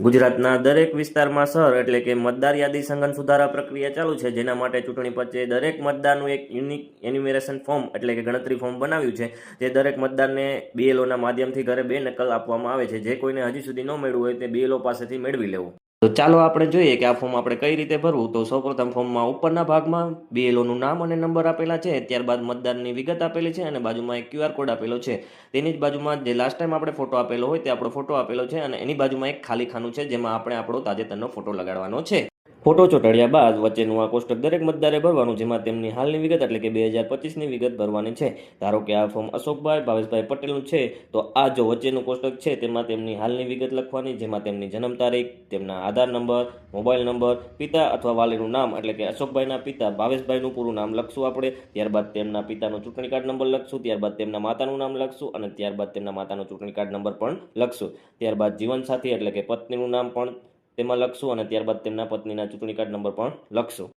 ગુજરાતના દરેક વિસ્તારમાં સર એટલે કે મતદાર યાદી સંગન સુધારા પ્રક્રિયા ચાલુ છે, જેના માટે ચૂંટણી પંચે દરેક મતદારનું એક યુનિક એન્યુમેરેશન ફોર્મ એટલે કે ગણતરી ફોર્મ બનાવ્યું છે, જે દરેક મતદારને બીએલઓના માધ્યમથી ઘરે બે નકલ આપવામાં આવે છે, જે કોઈને હજી સુધી ન મેળવું હોય તે બીએલઓ પાસેથી મેળવી લેવું. તો ચાલો આપણે જોઈએ કે આ ફોર્મ આપણે કઈ રીતે ભરવું? તો સૌપ્રથમ ફોર્મમાં ઉપરના ભાગમાં બીએલઓનું નામ અને નંબર આપેલા છે. ત્યારબાદ મતદારની વિગત આપેલી છે અને બાજુમાં એક ક્યુઆર કોડ આપેલો છે. તેની જ બાજુમાં જે લાસ્ટ ટાઈમ આપણે ફોટો આપેલો હોય તે આપણો ફોટો આપેલો છે અને એની બાજુમાં એક ખાલી ખાનું છે જેમાં આપણે આપણો તાજેતરનો ફોટો લગાડવાનો છે. ફોટો ચોંટાડ્યા બાદ વચ્ચેનું આ કોષ્ટક દરેક મતદારે ભરવાનું, જેમાં તેમની હાલની વિગત એટલે કે બે હજાર પચીસની વિગત ભરવાની છે. ધારો કે આ ફોર્મ અશોકભાઈ, ભાવેશભાઈ પટેલનું છે, તો આ જો વચ્ચેનું કોષ્ટક છે, તેમાં તેમની હાલની વિગત લખવાની, જેમાં તેમની જન્મ તારીખ, તેમના આધાર નંબર, મોબાઈલ નંબર, પિતા અથવા વાલીનું નામ એટલે કે અશોકભાઈના પિતા, ભાવેશભાઈનું પૂરું નામ લખશું આપણે. ત્યારબાદ તેમના પિતાનો ચૂંટણી કાર્ડ નંબર લખશું, ત્યારબાદ તેમના માતાનું નામ લખશું અને ત્યારબાદ તેમના માતાનો ચૂંટણી કાર્ડ નંબર પણ લખશું. ત્યારબાદ જીવનસાથી એટલે કે પત્નીનું નામ પણ તેમાં લખશું અને ત્યારબાદ તેમના પત્નીના ચૂંટણી કાર્ડ નંબર પણ લખશું.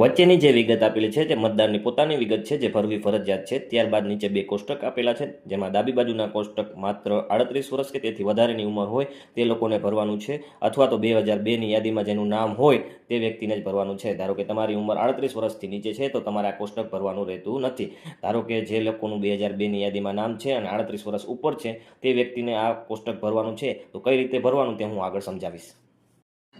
વચ્ચેની જે વિગત આપેલી છે તે મતદારની પોતાની વિગત છે જે ભરવી ફરજિયાત છે. ત્યારબાદ નીચે બે કોષ્ટક આપેલા છે, જેમાં ડાબી બાજુના કોષ્ટક માત્ર આડત્રીસ વર્ષ કે તેથી વધારેની ઉંમર હોય તે લોકોને ભરવાનું છે, અથવા તો બે હજાર બેની યાદીમાં જેનું નામ હોય તે વ્યક્તિને જ ભરવાનું છે. ધારો કે તમારી ઉંમર આડત્રીસ વર્ષથી નીચે છે, તો તમારે આ કોષ્ટક ભરવાનું રહેતું નથી. ધારો કે જે લોકોનું બે હજાર બેની યાદીમાં નામ છે અને આડત્રીસ વર્ષ ઉપર છે, તે વ્યક્તિને આ કોષ્ટક ભરવાનું છે, તો કઈ રીતે ભરવાનું તે હું આગળ સમજાવીશ.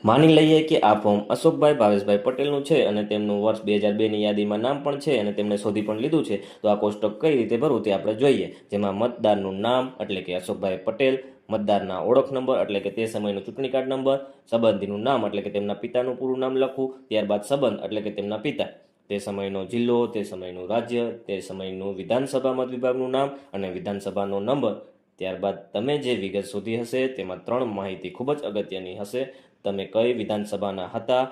માની લઈએ કે આ ફોર્મ અશોકભાઈ ભાવેશભાઈ પટેલનું છે અને તેમનું વર્ષ બે હજાર બેની યાદીમાં નામ પણ છે અને તેમણે શોધી પણ લીધું છે. તો આ કોષ્ટક કઈ રીતે ભરવું તે આપણે જોઈએ. જેમાં મતદારનું નામ એટલે કે અશોકભાઈ પટેલ, મતદારના ઓળખ નંબર એટલે કે તે સમયનો ચૂંટણી કાર્ડ નંબર, સંબંધીનું નામ એટલે કે તેમના પિતાનું પૂરું નામ લખવું, ત્યારબાદ સંબંધ એટલે કે તેમના પિતા. તે સમયનો જિલ્લો, તે સમયનું રાજ્ય, તે સમયનું વિધાનસભા મત વિભાગનું નામ અને વિધાનસભાનો નંબર ત્યારબાદ તમે જે વિગત શોધી હશે, તેમાં ત્રણ માહિતી ખૂબ જ અગત્યની હશે. તમે કઈ વિધાનસભાના હતા?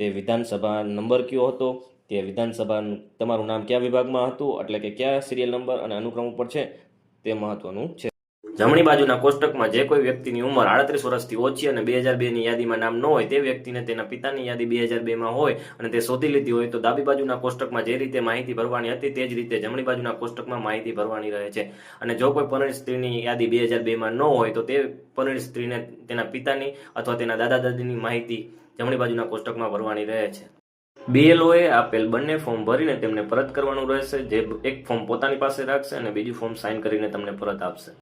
તે વિધાનસભા નંબર કયો હતો? તે વિધાનસભાનું તમારું નામ કયા વિભાગમાં હતું? એટલે કે કયા સિરિયલ નંબર અને અનુક્રમ ઉપર છે? તે મહત્વનું છે. જમણી બાજુના કોષ્ટકમાં જે કોઈ વ્યક્તિની ઉંમર આડત્રીસ વર્ષથી ઓછી અને બે હજાર બેની યાદીમાં નામ ન હોય તે વ્યક્તિને તેના પિતાની યાદી બે હજાર બેમાં હોય અને તે શોધી લીધી હોય તો ડાબી બાજુના કોષ્ટકમાં જે રીતે માહિતી ભરવાની હતી તે જ રીતે જમણી બાજુના કોષ્ટકમાં માહિતી ભરવાની રહે છે. અને જો કોઈ પરણિત સ્ત્રીની યાદી બે હજાર બેમાં ન હોય તો તે પરણિત સ્ત્રીને તેના પિતાની અથવા તેના દાદા દાદીની માહિતી જમણી બાજુના કોષ્ટકમાં ભરવાની રહે છે. બીએલઓએ આપેલ બંને ફોર્મ ભરીને તેમને પરત કરવાનું રહેશે. જે એક ફોર્મ પોતાની પાસે રાખશે અને બીજું ફોર્મ સાઇન કરીને તમને પરત આપશે.